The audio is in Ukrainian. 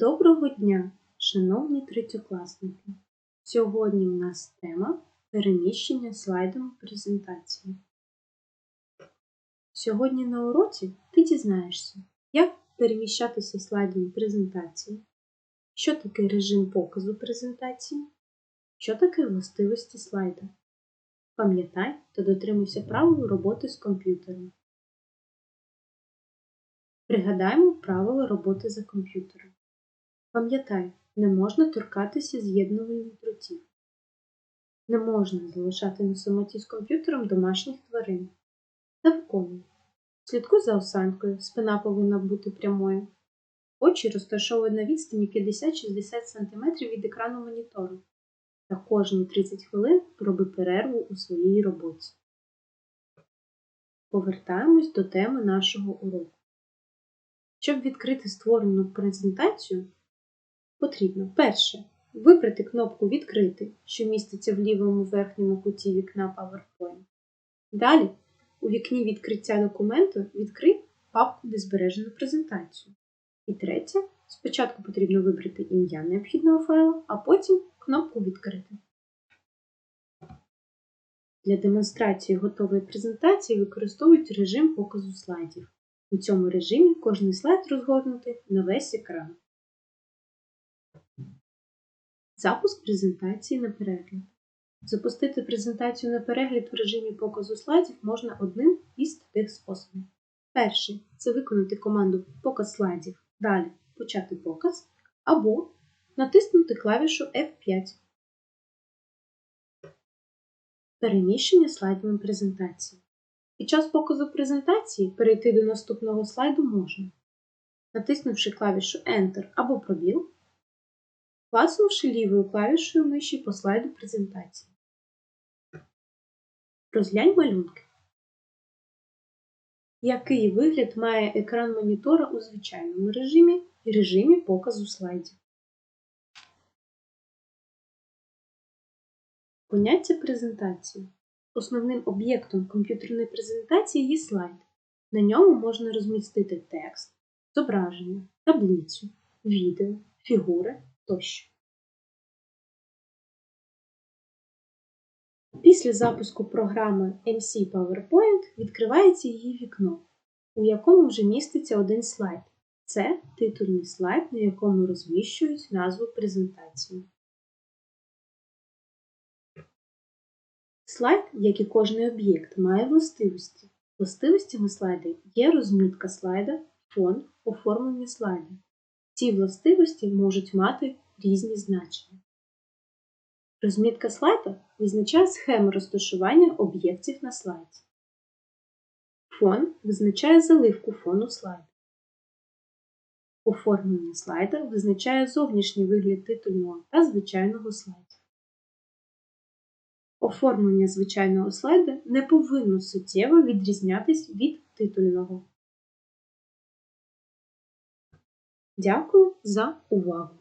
Доброго дня, шановні третьокласники! Сьогодні у нас тема переміщення слайдом презентації. Сьогодні на уроці ти дізнаєшся, як переміщатися слайдом презентації, що таке режим показу презентації, що таке властивості слайда. Пам'ятай та дотримуйся правил роботи з комп'ютером. Пригадаємо правила роботи за комп'ютером. Пам'ятай, не можна торкатися з'єднувальних дротів. Не можна залишати на самоті з комп'ютером домашніх тварин. Та виконуй. Слідкуй за осанкою, спина повинна бути прямою. Очі розташовуй на відстані 50-60 см від екрану монітору. Та кожні 30 хвилин роби перерву у своїй роботі. Повертаємось до теми нашого уроку. Щоб відкрити створену презентацію, потрібно перше. Вибрати кнопку Відкрити, що міститься в лівому верхньому куті вікна PowerPoint. Далі у вікні відкриття документу відкрий папку, де збережено презентацію. І третє, спочатку потрібно вибрати ім'я необхідного файлу, а потім кнопку Відкрити. Для демонстрації готової презентації використовують режим показу слайдів. У цьому режимі кожний слайд розгорнутий на весь екран. Запуск презентації на перегляд. Запустити презентацію на перегляд в режимі показу слайдів можна одним із таких способів. Перший це виконати команду Показ слайдів. Далі почати показ або натиснути клавішу F5. Переміщення слайдами презентації. Під час показу презентації перейти до наступного слайду можна, натиснувши клавішу Enter або пробіл, класнувши лівою клавішою миші по слайду презентації. Розглянь малюнки. Який вигляд має екран монітора у звичайному режимі і режимі показу слайдів? Поняття презентації. Основним об'єктом комп'ютерної презентації є слайд. На ньому можна розмістити текст, зображення, таблицю, відео, фігури тощо. Після запуску програми MC PowerPoint відкривається її вікно, у якому вже міститься один слайд. Це титульний слайд, на якому розміщують назву презентації. Слайд, як і кожний об'єкт, має властивості. Властивостями слайда є розмітка слайда, фон, оформлення слайда. Ці властивості можуть мати різні значення. Розмітка слайда визначає схему розташування об'єктів на слайді. Фон визначає заливку фону слайду. Оформлення слайда визначає зовнішній вигляд титульного та звичайного слайду. Оформлення звичайного слайда не повинно суттєво відрізнятись від титульного. Дякую за увагу!